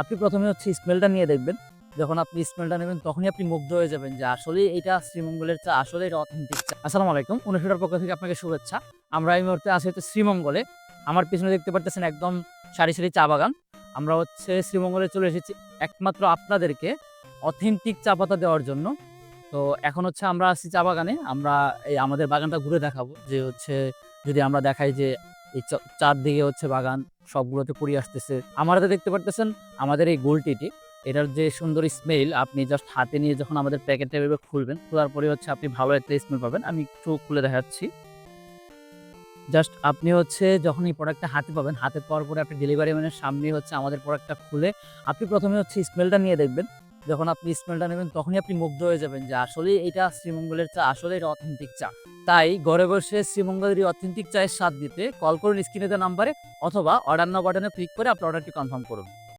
আপনি প্রথমে হচ্ছে স্মেলটা নিয়ে দেখবেন। যখন আপনি স্মেলটা নেবেন, তখনই আপনি মুগ্ধ হয়ে যাবেন যে আসলে এটা শ্রীমঙ্গলের চা, আসলে এটা অথেন্টিক চা। আসসালামু আলাইকুম অনুষ্ঠটার পক্ষ থেকে আপনাকে শুভেচ্ছা। আমরা এই মুহূর্তে আছি হচ্ছে শ্রীমঙ্গলে। আমার পিছনে দেখতে পারতেছেন একদম সারি সারি চা বাগান। আমরা হচ্ছে শ্রীমঙ্গলে চলে এসেছি একমাত্র আপনাদেরকে অথেন্টিক চা পাতা দেওয়ার জন্য। তো এখন হচ্ছে আমরা আসছি চা বাগানে। আমরা এই আমাদের বাগানটা ঘুরে দেখাবো যে হচ্ছে যদি আমরা দেখাই যে এই চারদিকে হচ্ছে বাগান সবগুলোতে পুড়িয়ে আসতেছে। আমার হাতে দেখতে পারতেছেন, আমাদের এই গোলটিটি এটার যে সুন্দর স্মেল আপনি জাস্ট হাতে নিয়ে যখন আমাদের প্যাকেটটা এভাবে খুলবেন, খোলার পরে হচ্ছে আপনি ভালো একটা স্মেল পাবেন। আমি একটু খুলে দেখাচ্ছি। জাস্ট আপনি হচ্ছে যখন এই প্রোডাক্টটা হাতে পাবেন, হাতে পাওয়ার পরে আপনি ডেলিভারি ম্যানের সামনে হচ্ছে আমাদের প্রোডাক্টটা খুলে, আপনি প্রথমে হচ্ছে স্মেলটা নিয়ে দেখবেন। যখন আপনি স্মেলটা নেবেন, তখনই আপনি মুগ্ধ হয়ে যাবেন যে আসলে এটা শ্রীমঙ্গলের চা, আসলে এটা অথেন্টিক চা। তাই ঘরে বসে শ্রীমঙ্গলের এই অথেন্টিক চায়ের স্বাদ দিতে কল করুন স্ক্রিনে নাম্বারে অথবা অর্ডার না বাটনে ক্লিক করে আপনার অর্ডারটি কনফার্ম করুন।